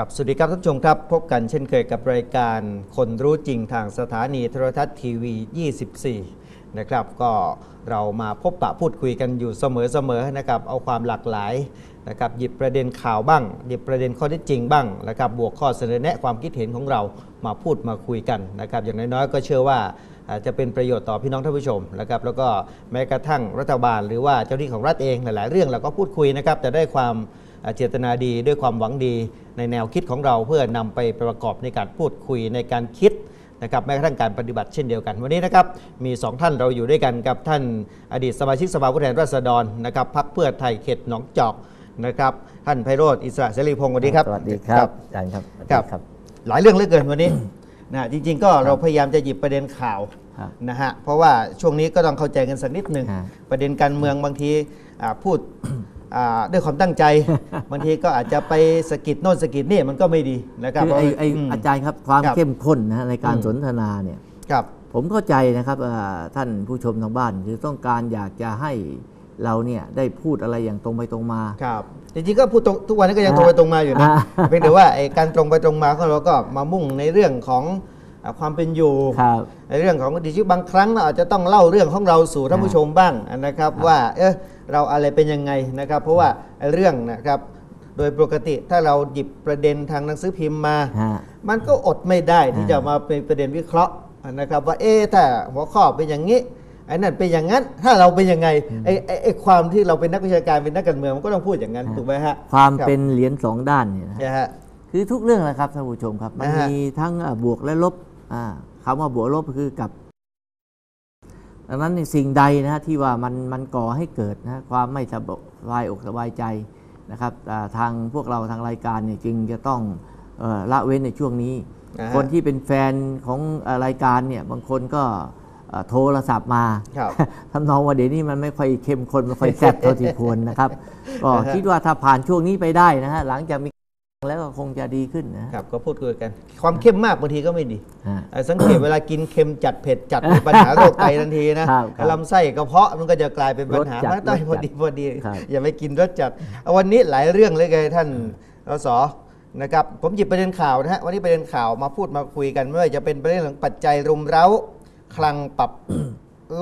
ครับสวัสดีครับท่านผู้ชมครับ พบกันเช่นเคยกับรายการคนรู้จริงทางสถานีโทรทัศน์ทีวี 24 นะครับ ก็เรามาพบปะพูดคุยกันอยู่เสมอๆนะครับ เอาความหลากหลายนะครับหยิบประเด็นข่าวบ้าง หยิบประเด็นข้อเท็จจริงบ้างนะครับบวกข้อเสนอแนะความคิดเห็นของเรามาพูดมาคุยกันนะครับอย่างน้อยๆก็เชื่อว่า อาจจะเป็นประโยชน์ต่อพี่น้องท่านผู้ชมนะครับแล้วก็แม้กระทั่งรัฐบาล หรือว่าเจ้าหน้าที่ของรัฐเองหลาย ๆ เรื่องเราก็พูดคุยนะครับจะได้ความเจตนาดีด้วยความหวังดีในแนวคิดของเราเพื่อนำไปประกอบในการพูดคุยในการคิดนะครับแม้กระทั่งการปฏิบัติเช่นเดียวกัน วันนี้นะครับมี 2 ท่านเราอยู่ด้วยกันกับท่านอดีตสมาชิกสภาผู้แทนราษฎรนะครับพักเพื่อไทยเขตหนองจอกนะครับท่านไพโรธอิสระเสรีพงศ์สวัสดีครับสวัสดีครับอาจารย์ครับสวัสคดีรับครับ หลายเรื่องเหลือเกินวันนี้ นะจริง ๆ ก็เราพยายามจะหยิบประเด็นข่าวครับนะฮะเพราะว่าช่วงนี้ก็ต้องเข้าใจกันสักนิดหนึ่งฮะประเด็นการเมืองบางทีอ่าพูดอ่าด้วยความตั้งใจบางทีก็อาจจะไปสะกิดโน่นสะกิดนี่มันก็ไม่ดีนะครับคือไอ้ไอ้มอาจารย์ครับความครับเข้มข้นนะฮะในการอืมสนทนาเนี่ยครับผมเข้าใจนะครับอ่าท่านผู้ชมทางบ้านคือต้องการอยากจะให้ เราเนี่ยได้พูดอะไรอย่างตรงไปตรงมา ครับจริงๆก็พูดตรงทุกวันนี้ก็ยังตรงไปตรงมาอยู่นะอ่า เพียงแต่ว่าไอ้การตรงไปตรงมาของเราก็มามุ่งในเรื่องของอ่าความเป็นอยู่ ครับ ในเรื่องของดิจิบางครั้งเราอาจจะต้องเล่าเรื่องของเราสู่ท่านผู้ชมบ้างนะครับ ว่าเออเราอะไรเป็นยังไงนะครับ เพราะว่าไอ้เรื่องนะครับ โดยปกติถ้าเราหยิบประเด็นทางหนังสือพิมพ์มา ฮะ มันก็อดไม่ได้ที่อ่าจะมาเป็นประเด็นวิเคราะห์นะครับ ว่าเอ๊ะถ้าหัวข้อเป็นอย่างนี้ ไอ้นั่นเป็นอย่างนั้น ถ้าเราเป็นยังไงไอ้ไอ้ไอ้ความที่เราเป็นนักวิชาการเป็นนักการเมืองมันก็ต้องพูดอย่างนั้นถูกไหมฮะความรับเป็นเหรียญสองด้านเนี่ยนะนะฮะคือทุกเรื่องนะครับท่านผู้ชมครับ มันนะฮะมีทั้งอ่าบวกและลบอ่าคำว่าบวกลบก็คือกับดังนั้นในสิ่งใดนะฮะที่ว่ามันมันก่อให้เกิดนะความไม่สบายอกสบายใจนะครับอ่าทางพวกเราทางรายการเนี่ยจึงจะต้องเอ่อละเว้นในช่วงนี้นะฮะคนที่เป็นแฟนของเอ่อรายการเนี่ยบางคนก็เอ่อ โทรศัพท์มาครับทำนองว่าเดี๋ยวนี้มันไม่ค่อยเข้มข้นไม่ค่อยแซ่บเท่าที่ควรนะครับก็คิดว่าถ้าผ่านช่วงนี้ไปได้นะฮะหลังจากมีแล้วก็คงจะดีขึ้นนะฮะครับก็พูดคุยกัน ความเข้มมากบางทีก็ไม่ดีฮะเอ่อสังเกตเวลากินเค็มจัดเผ็ดจัดมีปัญหาโรคไตทันทีนะครับครับลำไส้กระเพาะมันก็จะกลายเป็นปัญหารสจัดไม่ต้องรสจัดพอดีพอดีครับอย่าไปกินรสจัดเอาวันนี้หลายเรื่องเลยไงท่านรสนะครับผมหยิบประเด็นข่าวนะฮะวันนี้ประเด็นข่าวมาพูดมาคุยกันไม่ว่าจะเป็นประเด็นของปัจจัยรุมเร้า คลังปรับ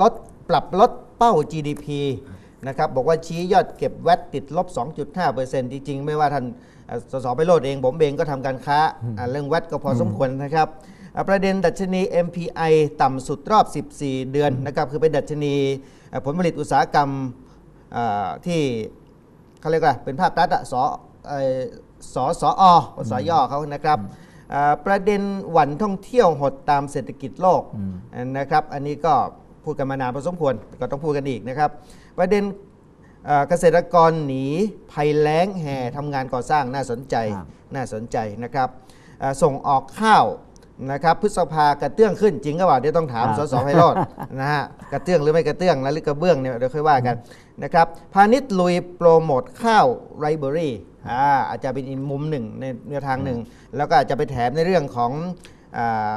ลดปรับลดเป้า GDP นะครับบอกว่าชี้ยอดเก็บแวตติดลบ 2.5%จริงๆ ไม่ว่าท่านเอ่อสสไปโรดเองผมเองก็ทำการค้าอ่าเรื่องแวตก็พอสมควรนะครับอ่าประเด็นดัชนี MPI ต่ำสุดรอบ 14 เดือนนะครับคือเป็นดัชนีอ่าผลผลิตอุตสาหกรรมอ่าที่เขาเรียกว่าเป็นภาครัฐอะสเอ่อสสอสย่อเขานะครับอ่า ประเด็นหวันท่องเที่ยวหดตามเศรษฐกิจโลกนะครับ อันนี้ก็พูดกันมานานพอสมควรก็ต้องพูดกันอีกนะครับ ประเด็นเอ่อเกษตรกรหนีภัยแล้งแห่ทำงานก่อสร้างน่าสนใจครับน่าสนใจนะครับเอ่อส่งออกข้าวนะครับพฤษภากระเตื้องขึ้นจริงก็ว่าเดี๋ยวต้องถามครับสสไพโรจน์นะฮะกระเตื้องหรือไม่กระเตื้องนะหรือกระเบื้องเนี่ยเดี๋ยวค่อยว่ากันนะครับพาณิชย์ลุยโปรโมทข้าวไรเบอรี่ อ่าอาจจะเป็นอีกมุมหนึ่งในแนวทางหนึ่ง แล้วก็อาจจะไปแถมในเรื่องของอ่า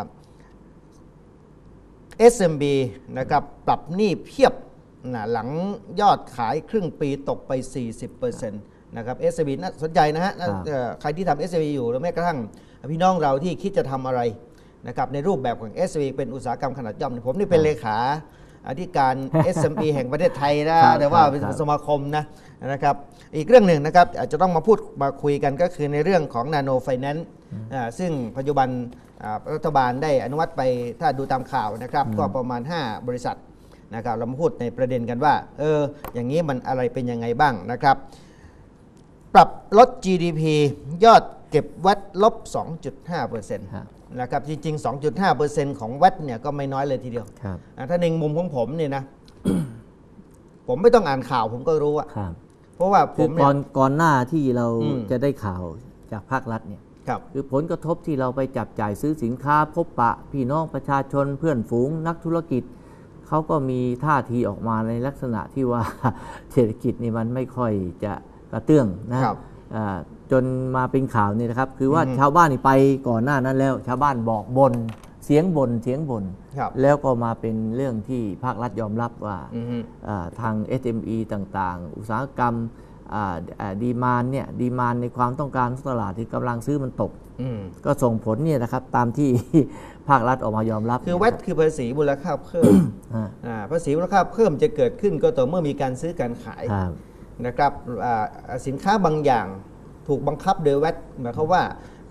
SMB นะครับปรับหนี้เพียบนะหลังยอดขายครึ่งปีตกไป 40%นะครับ SMB น่าสนใจนะฮะน่าครับเอ่อใครที่ทำ SMB อยู่หรือแม้กระทั่งพี่น้องเราที่คิดจะทำอะไรนะครับในรูปแบบของ SMB เป็นอุตสาหกรรมขนาดย่อมผมนี่เป็นเลขา อธิการ SMB แห่งประเทศไทยนะครับแต่ว่าเป็นครับสมาคมนะนะครับอีกเรื่องหนึ่งนะครับอาจจะต้องมาพูดมาคุยกันก็คือในเรื่องของ Nano Finance อ่าซึ่งปัจจุบันอ่ารัฐบาลได้อนุมัติไปถ้าดูตามข่าวนะครับ ก็ประมาณ 5 บริษัทนะครับเรามาพูดในประเด็นกันว่าเอออย่างนี้มันอะไรเป็นยังไงบ้างนะครับ ปรับลด GDP ยอดเก็บวัดลบ 2.5%ฮะนะครับจริง ๆ 2.5%ของวัดเนี่ยก็ไม่น้อยเลยทีเดียวครับอ่าถ้าในมุมของผมเนี่ยนะ ผมไม่ต้องอ่านข่าวผมก็รู้อะครับเพราะว่าผคือมก่เนี่อยนก่อนหน้าที่เราอืมจะได้ข่าวจากภาครัฐเนี่ยครับคือผลกระทบที่เราไปจับจ่ายซื้อสินค้า พบปะ พี่น้องประชาชนเพื่อนฝูง นักธุรกิจเขาก็มีท่าทีออกมาในลักษณะที่ว่าเศรษฐกิจนี่มันไม่ค่อยจะกระเตื้องนะครับอ่า จนมาเป็นข่าวนี่นะครับ คือว่าอือฮึชาวบ้านนี่ไปก่อนหน้านั้นแล้ว ชาวบ้านบอกบนเสียงบนเสียงบนครับแล้วก็มาเป็นเรื่องที่ภาครัฐยอมรับว่าอือฮึอ่าทาง SME ต่างๆ อุตสาหกรรมดีมานเนี่ยดีมานในความต้องการของตลาดที่กำลังซื้อมันตกอืมก็ส่งผลเนี่ยนะครับตามที่ภาครัฐออกมายอมรับ คือแวดคือภาษีมูลค่าเพิ่มอ่าอ่าภาษีมูลค่าเพิ่มจะเกิดขึ้นก็ต่อเมื่อมีการซื้อการขายครับนะครับอ่าสินค้าบางอย่าง ถูกบังคับโดยแวดหมายความว่า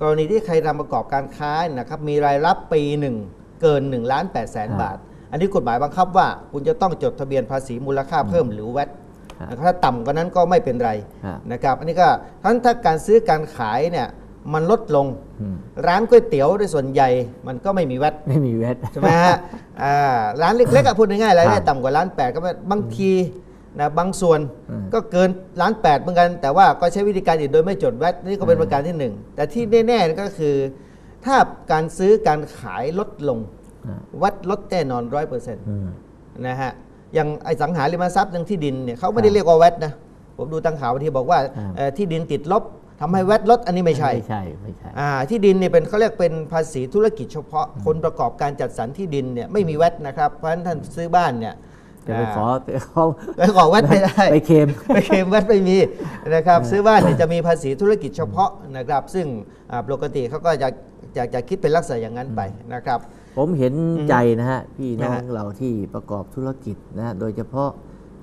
กรณีที่ใครทำประกอบการค้านะครับมีรายรับปีหนึ่งเกิน1ล้าน8แสนครับบาท อันนี้กฎหมายบังคับว่า คุณจะต้องจดทะเบียนภาษีมูลค่าเพิ่มหรือแวดครับนะครับถ้าต่ำกว่านั้นก็ไม่เป็นไรครับนะครับอันนี้ก็ทั้งถ้าการซื้อการขายเนี่ยมันลดลงอืมร้านก๋วยเตี๋ยวโดยส่วนใหญ่มันก็ไม่มีแวดไม่มีเวทใช่ไหมฮะอ่าร้านเล็กๆอะพูดง่ายๆรายได้ครับต่ำกว่าล้านแปดก็ไม่บางที นะบางส่วนอืมก็เกินล้านแปดเหมือนกัน แต่ว่าก็ใช้วิธีการอื่นโดยไม่จดแวดนี่ก็เป็นประการที่หนึ่งแต่ที่แน่ๆก็คือ ถ้าการซื้อการขายลดลงอ่าวัดลดแน่นอนร้อยเปอร์เซ็นต์อืมนะฮะอย่างไอสังหาริมทรัพย์อย่างที่ดินเนี่ยเขาไม่ได้ครับเรียกว่าแวดนะผมดูตั้งข่าวบางทีบอกว่าครับเอ่อที่ดินติดลบทำให้แวดลดอันนี้ไม่ใช่ ไม่ใช่ไม่ใช่อ่าที่ดินเนี่ยเป็นเขาเรียกเป็นภาษีธุรกิจเฉพาะ คนประกอบการจัดสรรที่ดินเนี่ยไม่มีแวดนะครับ เพราะฉะนั้นท่านซื้อบ้านเนี่ย จะไปขอไปขอไปขอแวดไม่ได้ ไปเค็มไปเคลมแวดไม่มีนะครับซื้อบ้านเนี่ยจะมีภาษีธุรกิจเฉพาะนะครับ ซึ่งอ่าปกติเขาก็จะจะจะคิดเป็นลักษณะอย่างนั้นไปนะครับ ผมเห็นใจนะฮะพี่น้อนะงฮะเราที่ประกอบธุรกิจนะฮะโดยเฉพาะ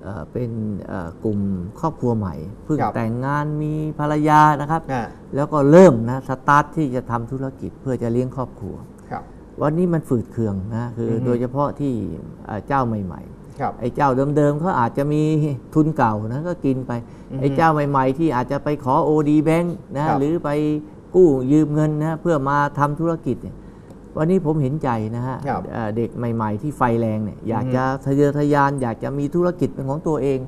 เอ่อเป็นเอ่อกลุ่มครอบครัวใหม่เพิ่งครับแต่งงานมีภรรยานะครับอ่าแล้วก็เริ่มนะสตาร์ทที่จะทำธุรกิจเพื่อจะเลี้ยงครอบครัวครับวันนี้มันฝืดเคืองนะคือออฮึโดยเฉพาะที่เอ่อเจ้าใหม่ครับๆ ไอ้เจ้าเดิมๆเขาอาจจะมีทุนเก่านะก็กินไปอือฮึไอ้เจ้าใหม่ๆ ที่อาจจะไปขอ OD Bank นะครับหรือไปกู้ยืมเงินนะเพื่อมาทำธุรกิจเนี่ยวันนี้ผมเห็นใจนะฮะครับเอ่อเด็กใหม่ ๆ ที่ไฟแรงเนี่ยอยากอือฮึจะทะเยอทะยาน อยากจะมีธุรกิจเป็นของตัวเอง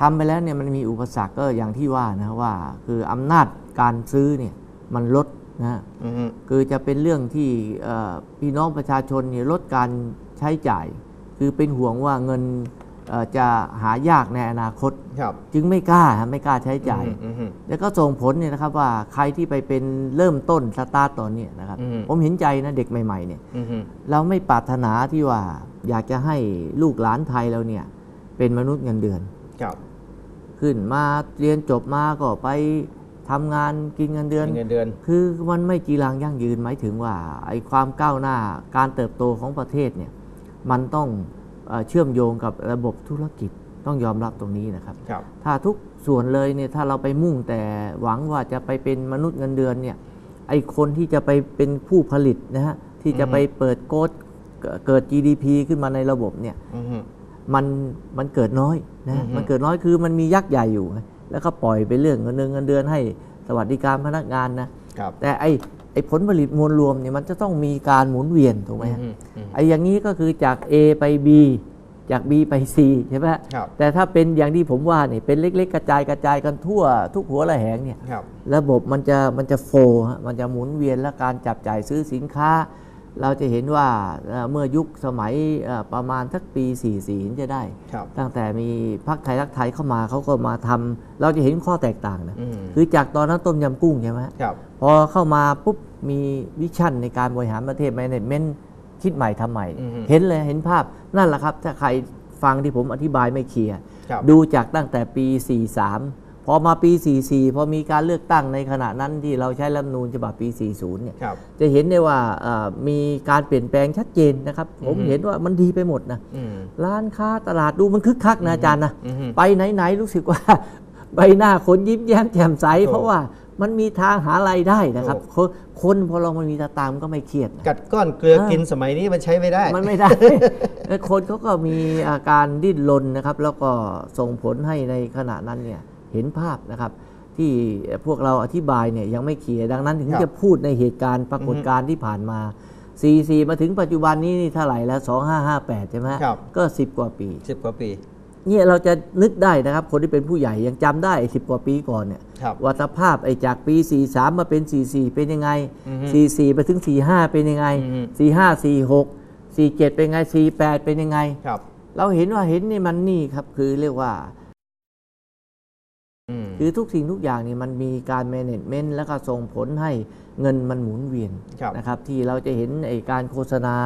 ทำไปแล้วเนี่ยมันมีอุปสรรคก็อย่างที่ว่านะว่า คืออำนาจการซื้อเนี่ยมันลดนะฮะอือฮึคือจะเป็นเรื่องที่เอ่อพี่น้องประชาชนเนี่ยลดการใช้จ่าย คือเป็นห่วงว่าเงินเอ่อจะหายากในอนาคตครับจึงไม่กล้าฮะไม่กล้าใช้จ่ายอือฮึแล้วก็ส่งผลเนี่ยนะครับว่าใครที่ไปเป็นเริ่มต้นสตาร์ตตอนเนี้ยนะครับอืมผมเห็นใจนะเด็กใหม่ๆเนี่ยอือฮึเราไม่ปรารถนาที่ว่าอยากจะให้ลูกหลานไทยเราเนี่ย เป็นมนุษย์เงินเดือนครับ ขึ้นมาเรียนจบมาก็ไปทำงานกินเงินเดือนมีเงินเดือน คือมันไม่จีรังยั่งยืนหมายถึงว่าไอ้ความก้าวหน้าการเติบโตของประเทศเนี่ย มันต้องเอ่อเชื่อมโยงกับระบบธุรกิจต้องยอมรับตรงนี้นะครับครับถ้าทุกส่วนเลยเนี่ยถ้าเราไปมุ่งแต่หวังว่าจะไปเป็นมนุษย์เงินเดือนเนี่ยไอ้คนที่จะไปเป็นผู้ผลิตนะฮะที่จะไปเปิดโกดเกิด GDP ขึ้นมาในระบบเนี่ยอือฮึมันมันเกิดน้อยนะอือฮึมันเกิดน้อยคือมันมียักษ์ใหญ่อยู่ไงแล้วก็ปล่อยไปเรื่องเงินเดือนเงินเดือนให้สวัสดิการพนักงานนะครับแต่ไอ้ ไอ้ผลผลิตมวลรวมเนี่ยมันจะต้องมีการหมุนเวียนถูกไหมฮะอืมอืมไอ้อย่างนี้ก็คือจาก A ไป B จาก B ไป C ใช่ไหมฮะครับแต่ถ้าเป็นอย่างที่ผมว่าเนี่ยเป็นเล็ก ๆ กระจายกระจายกันทั่ว ทุกหัวระแหงเนี่ยครับระบบมันจะมันจะโฟล์ฮะมันจะหมุนเวียนและการจับจ่ายซื้อสินค้า เราจะเห็นว่าเอ่อเมื่อยุคสมัยเอ่อประมาณทักปี 44เห็นจะได้ครับตั้งแต่มีพรรคไทยรักไทยเข้ามาเขาก็มาทำเราจะเห็นข้อแตกต่างนะอืมคือจากตอนนั้นต้มยำกุ้งใช่ไหมฮะครับพอเข้ามาปุ๊บมีวิชั่นในการบริหารประเทศแมネจเมนต์คิดใหม่ทำใหม่อือฮึเห็นเลยเห็นภาพนั่นแหละครับ ถ้าใครฟังที่ผมอธิบายไม่เคลียร์ครับดูจากตั้งแต่ปี 43 พอมาปี 44 พอมีการเลือกตั้งในขณะนั้นที่เราใช้รัฐธรรมนูญฉบับปี 40 เนี่ย ครับ จะเห็นได้ว่าเอ่อมีการเปลี่ยนแปลงชัดเจนนะครับ ผมอือฮึเห็นว่ามันดีไปหมดนะ อืม ร้านค้าตลาดดูมันคึกคักนะอาจารย์นะ อือฮึไปไหน ๆ รู้สึกว่า ใบหน้าคนยิ้มแย้มแจ่มใส ถูกเพราะว่ามันมีทางหารายได้นะครับ ถูก คนคนพอเรามันมีตาตามก็ไม่เครียดนะกัดก้อนเกลือเออกินสมัยนี้มันใช้ไม่ได้ มันไม่ได้เออคนเขาก็มีอาการดิ้นรนนะครับ แล้วก็ส่งผลให้ในขณะนั้นเนี่ย เห็นภาพนะครับ ที่พวกเราอธิบายเนี่ยยังไม่เคลียร์ดังนั้นถึงครับจะพูดในเหตุการณ์ปรากฏการณ์ที่ผ่านมา 44 มาถึงปัจจุบันนี้นี่เท่าไหร่แล้ว 2558 ใช่ไหมฮะครับก็ 10 กว่าปีสิบกว่าปีเนี่ยเราจะนึกได้นะครับ คนที่เป็นผู้ใหญ่ยังจำได้สิบกว่าปีก่อนเนี่ยครับวัตภาพไอ้จากปี 43 มาเป็น 44 เป็นยังไงอือฮึ44 ไปถึง 45 เป็นยังไงอือฮึ45 46 47 เป็นยังไง 48 เป็นยังไงครับเราเห็นว่าเห็นนี่มันนี่ครับคือเรียกว่าอืม คือทุกสิ่งทุกอย่างนี่มันมีการ management แล้วก็ส่งผลให้เงินมันหมุนเวียนครับนะครับที่เราจะเห็นไอ้การโฆษณา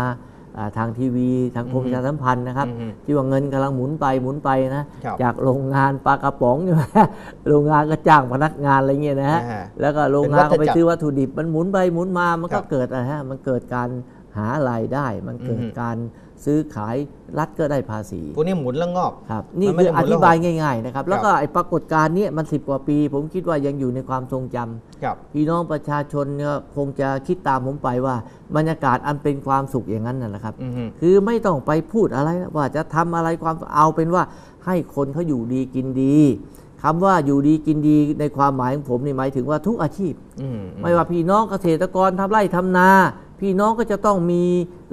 อ่าทางทีวีทางกรมประชาสัมพันธ์นะครับอือฮึที่ว่าเงินกำลังหมุนไปหมุนไปนะครับจากโรงงานปลากระป๋องใช่ไหมโรงงานก็จ้างพนักงานอะไรเงี้ยนะฮะอ่าฮะแล้วก็โรงงานเป็นวัฏจักรก็ไปซื้อวัตถุดิบมันหมุนไปหมุนมามันครัก็บเกิดอะไรฮะมันเกิดการ หารายได้ มันเกิดอือฮึการซื้อขายรัฐก็ได้ภาษีพวกนี้หมุนแล้วงอกครับนี่มันไม่คือได้หมุอนแล้วธิบายง่ายๆนะครับ แล้วก็ครับไอ้ปรากฏการณ์เนี้มันสิบกว่าปี ผมคิดว่ายังอยู่ในความทรงจำครับพี่น้องประชาชนเนี่ยคงจะคิดตามผมไปว่าบรรยากาศอันเป็นความสุขอย่างนั้นน่ะนะครับอือฮึคือไม่ต้องไปพูดอะไรว่าจะทำอะไรความเอาเป็นว่าให้คนเขาอยู่ดีกินดีคำว่าอยู่ดีกินดีในความหมายของผมนี่หมายถึงว่าทุกอาชีพอืมไม่ว่าพี่น้องเกษตรกรทำไร่ทำนา พี่น้องก็จะต้องมี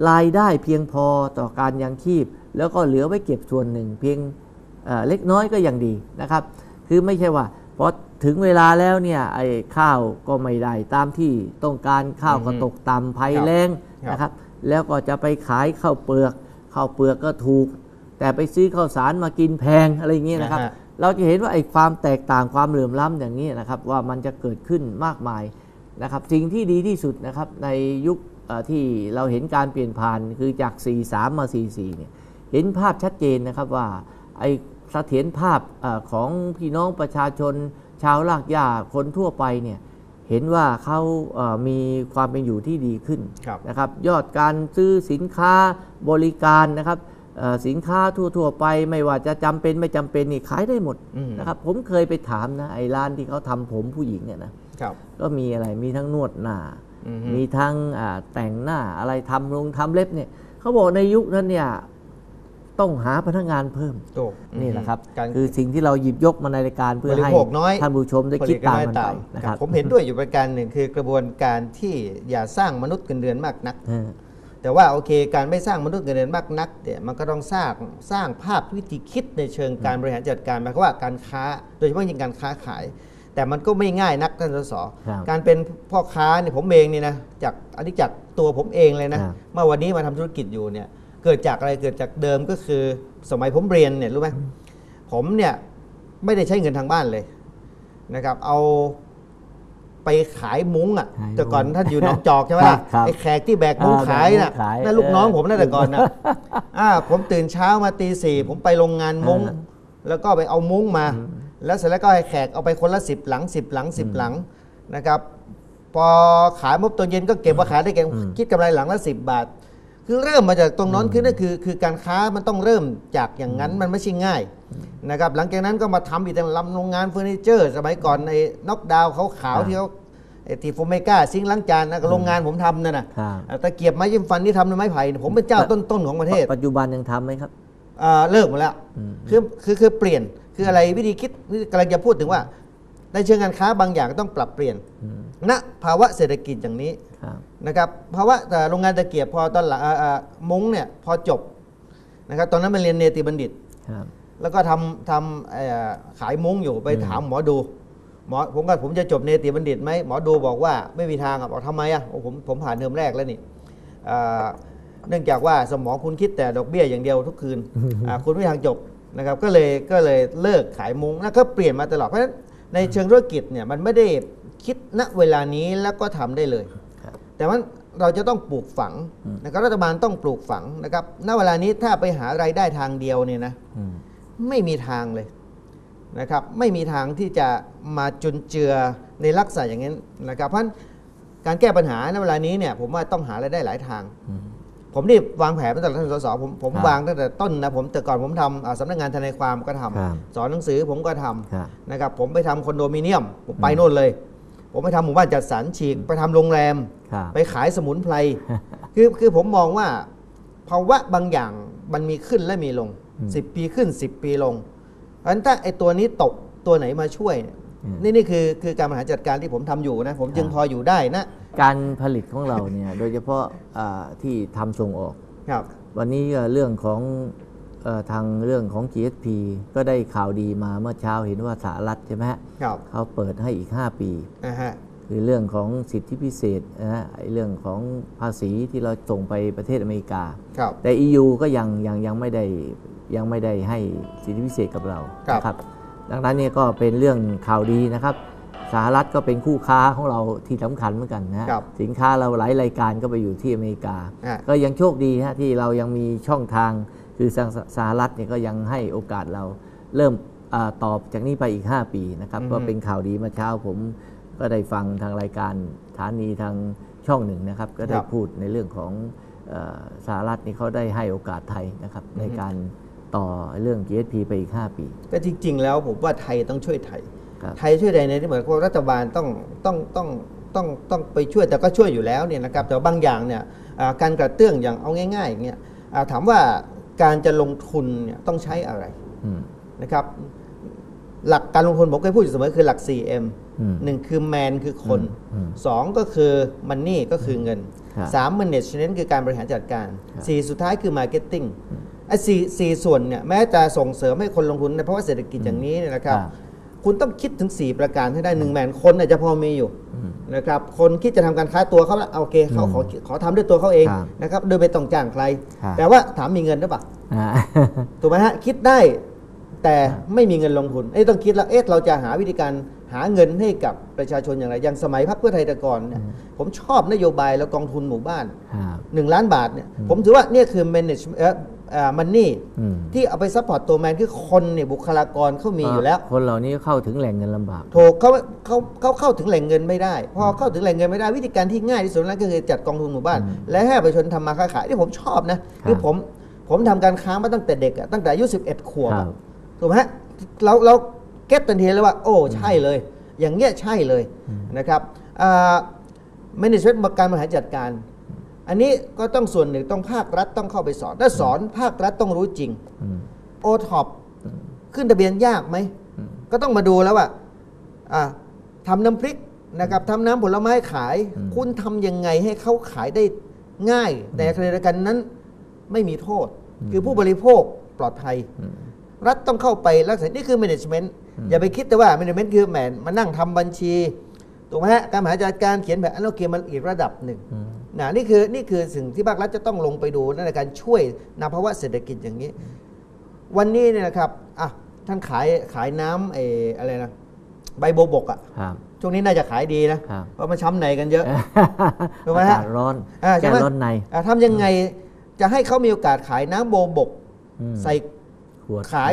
รายได้เพียงพอต่อการยังชีพ แล้วก็เหลือไว้เก็บส่วนหนึ่ง เพียงเอ่อเล็กน้อยก็ยังดีนะครับ คือไม่ใช่ว่าพอถึงเวลาแล้วเนี่ยไอ้ข้าวก็ไม่ได้ตามที่ต้องการข้าวก็ตกต่ำภัยแรงนะครับ แล้วก็จะไปขายข้าวเปลือกข้าวเปลือกก็ถูก แต่ไปซื้อข้าวสารมากินแพงอะไรอย่างเงี้ยนะครับนะฮะเราจะเห็นว่าไอ้ความแตกต่างความเหลื่อมล้ำอย่างนี้นะครับ ว่ามันจะเกิดขึ้นมากมายนะครับ สิ่งที่ดีที่สุดนะครับในยุคเอ่อ ที่เราเห็นการเปลี่ยนผ่านคือจาก 43 มา 44เนี่ยเห็นภาพชัดเจนนะครับว่าไอ้เสถียรภาพเออของพี่น้องประชาชน ชาวลากหญ้าคนทั่วไปเนี่ยเห็นว่าเขาเอ่อมีความเป็นอยู่ที่ดีขึ้นครับนะครับยอดการซื้อสินค้าบริการนะครับเอ่อสินค้าทั่ว ๆ ไปไม่ว่าจะจำเป็นไม่จำเป็นนี่ขายได้หมดอืมนะครับผมเคยไปถามนะไอ้ร้านที่เขาทำผมผู้หญิงเนี่ยนะครับก็มีอะไรมีทั้งนวดหน้าอือฮึ มีทั้งอ่าแต่งหน้าอะไรทำลงทำเล็บเนี่ยเขาบอกในยุคนั้นเนี่ยต้องหาพนักงานเพิ่มถูกนี่แหละครับการคือสิ่งที่เราหยิบยกมาในรายการเพื่อบริให้โภคน้อยท่านผู้ชมได้คิดตามมันไปนะคครัรับบผมเห็นด้วยอยู่ประการหนึ่งคือกระบวนการที่อย่าสร้างมนุษย์เงินเดือนมากนักเออแต่ว่าโอเค การไม่สร้างมนุษย์เงินเดือนมากนักเนี่ยมันก็ต้องสร้างสร้างภาพวิธีคิดในเชิงการบริหารจัดการหมายความว่าการค้า โดยเฉพาะยิ่งการค้าขาย แต่มันก็ไม่ง่ายนักท่านสสครับการเป็นพ่อค้าเนี่ยผมเองนี่นะจากอันนี้จากตัวผมเองเลยนะครับเมื่อวันนี้มาทำธุรกิจอยู่เนี่ยเกิดจากอะไรเกิดจากเดิมก็คือสมัยผมเรียนเนี่ยรู้ไหมผมเนี่ยไม่ได้ใช้เงินทางบ้านเลยนะครับ เอาไปขายมุ้งอะขายมุ้งแต่ก่อนท่านอยู่หนองจอกใช่ไหมครัล่ะบครับไอ้แขกที่แบกมุ้งอ่าขายน่ะแบกมุ้งขายนั่นลูกน้องเออผมนั่นแต่ก่อนนะอ่าผมตื่นเช้ามาตีสี่ผมไปโรงงานมุ้งอ่าแล้วก็ไปเอามุ้งมา แล้วเสร็จแล้วก็ให้แขกเอาไปคนละสิบหลังสิบหลังสิบหลังนะครับ พอขายมุบตอนเย็นก็เก็บมาขายได้เก็บอืมคิดกำไรหลังละสิบบาท คือเริ่มมาจากตรงนั้นคือนั่นคือคือการค้ามันต้องเริ่มจากอย่างนั้นมันไม่ใช่ง่ายนะครับหลังจากนั้นก็มาทำอีกแต่ลำโรงงานเฟอร์นิเจอร์ สมัยก่อนในน็อกดาวน์ขาวๆที่เขาไอ้ทีโฟเมกาซิงค์ล้างจานนะก็โรงงานผมทำนั่นน่ะครับตะเกียบไม้ยิ้มฟันที่ทำด้วยไม้ไผ่ผมเป็นเจ้าต้นๆของประเทศ ปัจจุบันยังทำไหมครับอ่าเลิกหมดแล้วอืมคือคือคือเปลี่ยน คืออะไรวิธีคิดกำลังจะพูดถึงว่า ในเชิงการค้าบางอย่างต้องปรับเปลี่ยนอืมณภาวะเศรษฐกิจอย่างนี้ครับนะครับภาวะแต่โรงงานตะเกียบพอตอนหลังอ่าอ่ามุ้งเนี่ยพอจบนะครับตอนนั้นมันเรียนเนติบัณฑิตครับแล้วก็ทำทำเอ่อขายมุ้งอยู่ไปถามหมอดูหมอผมก็ผมจะจบเนติบัณฑิตไหมหมอดูบอกว่าไม่มีทางอะบอกทำไมอะโอ้ผมผมผ่านเทอมแรกแล้วนี่อ่าเนื่องจากว่าสมองคุณคิดแต่ดอกเบี้ยอย่างเดียวทุกคืนอ่าคุณไม่มีทางจบ นะครับก็เลยก็เลยเลิกขายมุ้งแล้วก็เปลี่ยนมาตลอดเพราะฉะนั้นในเชิงธุรกิจเนี่ยมันไม่ได้คิดณเวลานี้แล้วก็ทำได้เลยครับแต่ว่าเราจะต้องปลูกฝังนะครับรัฐบาลต้องปลูกฝังนะครับณเวลานี้ถ้าไปหารายได้ทางเดียวเนี่ยนะอืมไม่มีทางเลยนะครับไม่มีทางที่จะมาจุนเจือในลักษณะอย่างนั้นนะครับเพราะฉะนั้นการแก้ปัญหาในเวลานี้เนี่ยผมว่าต้องหารายได้หลายทางอืม ผมนี่วางแผนตั้งแต่ท่านสสผมผมครับวางตั้งแต่ต้นนะผมแต่ก่อนผมทำอ่าสำนักงานทนายความก็ทำครับสอนหนังสือผมก็ทำครับนะครับผมไปทำคอนโดมิเนียม ผมไปโน่นเลย ผมไปทำหมู่บ้านจัดสรรฉีก ไปทำโรงแรมครับไปขายสมุนไพรคือคือผมมองว่าภาวะบางอย่างมันมีขึ้นและมีลงอืม10 ปีขึ้น 10 ปีลงเพราะฉะนั้นถ้าไอ้ตัวนี้ตกตัวไหนมาช่วยเนี่ยอืมนี่นี่คือคือการบริหารจัดการที่ผมทำอยู่นะ ผมจึงครับพออยู่ได้นะ การผลิตของเราเนี่ย โดยเฉพาะอ่าที่ทำส่งออก ครับ วันนี้ก็เรื่องของเออทางเรื่องของ GSP ก็ได้ข่าวดีมาเมื่อเช้าเห็นว่าสหรัฐใช่ไหมฮะครับเขาเปิดให้อีก 5 ปีนะฮะคือเรื่องของสิทธิพิเศษนะฮะไอ้เรื่องของภาษีที่เราส่งไปประเทศอเมริกาครับแต่ EU ก็ยังยังยังไม่ได้ยังไม่ได้ให้สิทธิพิเศษกับเราครับนะดังนั้นเนี่ยก็เป็นเรื่องข่าวดีนะครับ สหรัฐก็เป็นคู่ค้าของเราที่สำคัญเหมือนกันนะฮะครับสินค้าเราหลายรายการก็ไปอยู่ที่อเมริกาอะก็ยังโชคดีฮะที่เรายังมีช่องทางคือสหสหรัฐเนี่ยก็ยังให้โอกาสเราเริ่มอาตอบจากนี้ไปอีก 5 ปีนะครับอือฮึก็เป็นข่าวดีเมื่อเช้าผมก็ได้ฟังทางรายการฐานีทางช่องหนึ่งนะครับ ก็ได้พูดในเรื่องของเออสหรัฐนี่เขาได้ให้โอกาสไทยนะครับในการต่อเรื่อง GSP ไปอีก 5 ปี แต่จริง ๆ แล้วผมว่าไทยต้องช่วยไทยครับ ไทยช่วยไทยในที่เหมือนกับรัฐบาลต้องต้องต้องต้องต้องไปช่วยแต่ก็ช่วยอยู่แล้วเนี่ยนะครับแต่ว่าบางอย่างเนี่ยอ่าการกระเตื้องอย่างเอาง่ายๆอย่างเงี้ยอ่าถามว่าการจะลงทุนเนี่ยต้องใช้อะไรอืมนะครับหลักการลงทุนผมเคยพูดอยู่เสมอคือหลัก 4M อืมหนึ่งคือแมนคือคนอืมสองก็คือมันนี่ก็คือเงินครับสาม management คือการบริหารจัดการครับสี่สุดท้ายคือ marketing ไอ้สี่สี่ส่วนเนี่ยแม้จะส่งเสริมให้คนลงทุนในเพราะว่าเศรษฐกิจอย่างนี้เนี่ยนะครับ ครับคุณต้องคิดถึง 4 ประการให้ได้หนึ่งแมนคนอาจจะพอมีอยู่นะครับคนคิดจะทำการค้าตัวเขาละโอเคเขาขอขอทำด้วยตัวเขาเองครับนะครับโดยไม่ต้องจ้างใครครับแต่ว่าถามมีเงินหรือเปล่าอ่าถูกไหมฮะคิดได้แต่ไม่มีเงินลงทุนเอ้ยต้องคิดแล้วเอ๊ะเราจะหาวิธีการหาเงินให้กับประชาชนอย่างไร อย่างสมัยพรรคเพื่อไทยแต่ก่อนเนี่ยผมชอบนโยบายแล้วกองทุนหมู่บ้านครับ1ล้านบาทเนี่ยผมถือว่าเนี่ยคือ management เอ่อเอ่อ มันนี่อืมที่เอาไปซัพพอร์ตตัวแมนคือคนเนี่ยบุคลากรเขามีอยู่แล้ว คนเหล่านี้เข้าถึงแหล่งเงินลำบากถูกเขาเขาเขาเข้าถึงแหล่งเงินไม่ได้ พอเข้าถึงแหล่งเงินไม่ได้วิธีการที่ง่ายที่สุดนั่นก็คือจัดกองทุนหมู่บ้าน และให้ประชาชนทำมาค้าขายที่ผมชอบนะคือผมผมทำการค้ามาตั้งแต่เด็กอะตั้งแต่อายุ11 ขวบครัอะบถูกไหมฮะเราเราเก็ตทันทีเลยว่า โอ้ใช่เลย อย่างเงี้ยใช่เลยนะครับแมネจเมนต์การบริหารจัดการ อันนี้ก็ต้องส่วนหนึ่งต้องภาครัฐต้องเข้าไปสอนถ้าสอนภาครัฐต้องรู้จริงอืมโอท็อปขึ้นทะเบียนยากไหม ก็ต้องมาดูแล้วว่าอะทำน้ำพริกนะครับทำน้ำผลไม้ขาย คุณทำยังไงให้เขาขายได้ง่ายแต่ขณะเดียวกันนั้นไม่มีโทษ คือผู้บริโภคปลอดภัย รัฐต้องเข้าไปรักษานี่คือ management อย่าไปคิดแต่ว่า management คือแหมมานั่งทำบัญชี ถูกไหมฮะการบริหารจัดการเขียนแบบอันโอเคมันอีกระดับหนึ่งนะนี่คือนี่คือสิ่งที่ภาครัฐจะต้องลงไปดูในการช่วยนภาวะเศรษฐกิจอย่างนี้ วันนี้เนี่ยนะครับอะท่านขายขายน้ำไอ้อะไรนะใบโบบกอะครับช่วงนี้น่าจะขายดีนะครับเพราะมันช้ำในกันเยอะถูกไหมอาฮะกาศร้อนอ่าใช่แก้ไหมร้อนในอะทำยังไงจะให้เขามีโอกาสขายน้ำโบบกอืมใส่ขวดขาย